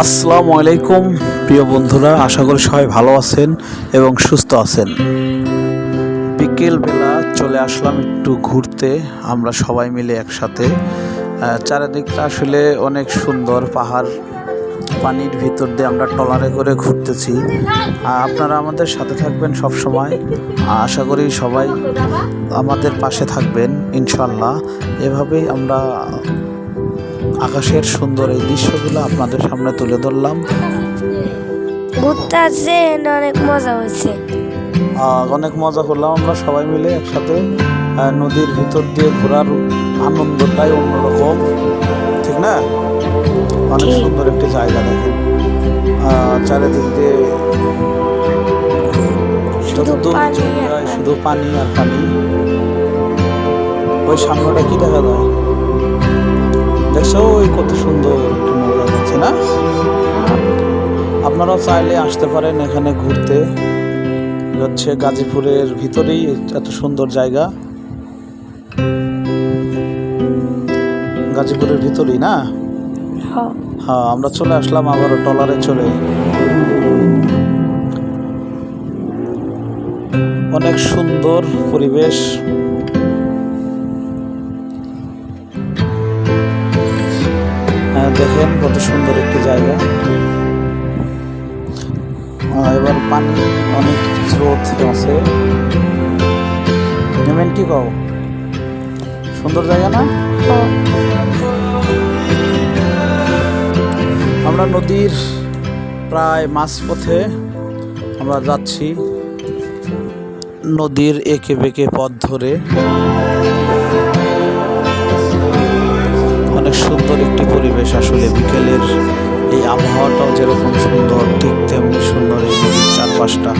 আসসালামু আলাইকুম, প্রিয় বন্ধুরা, আশা করি সবাই ভালো আছেন এবং সুস্থ আছেন। বিকেলবেলা চলে আসলাম একটু ঘুরতে, আমরা সবাই মিলে একসাথে। চারিদিকটা আসলে অনেক সুন্দর, পাহাড়, পানির ভিতর দিয়ে আমরা ট্রলারে করে ঘুরতেছি। আপনারা আমাদের সাথে থাকবেন সব সময় আশা করি সবাই আমাদের পাশে থাকবেন ইনশাল্লাহ এভাবেই আমরা আকাশের সুন্দর এই দৃশ্যগুলো আপনাদের সামনে তুলে ধরলাম। ঘুরতে আসছে অনেক মজা হয়েছে। অনেক মজা করলাম আমরা সবাই মিলে একসাথে। নদীর ভিতর দিয়ে ঘোরার আনন্দটাই অন্যরকম ঠিক না? অনেক সুন্দর একটি জায়গা দেখেন। আহ, চারিদিক দিয়ে যতদূর। শুধু পানি আর পানি। ওই সামনেটা কি দেখা যায়? দেখছ ওই কত সুন্দর একটি নৌকা যাচ্ছে না? আপনারাও চাইলে আসতে পারেন এখানে ঘুরতে। হচ্ছে গাজীপুরের ভিতরেই এত সুন্দর জায়গা। গাজীপুরের ভিতরেই না? হ্যাঁ। হ্যাঁ আমরা চলে আসলাম আবারও টলারে চলে অনেক সুন্দর পরিবেশ। দেখেন কত সুন্দর একটি জায়গা। এবার পানি, অনেক স্রোত আছে। নেমেন কি কও? সুন্দর জায়গা না। আমরা নদীর প্রায় মাঝপথে আমরা যাচ্ছি। নদীর একে বেঁকে পথ ধরে। পরিবেশ আসলে বিকেলের এই আবহাওয়াটাও যেরকম সুন্দর ঠিক তেমনি সুন্দর এই নদীর চারপাশটা।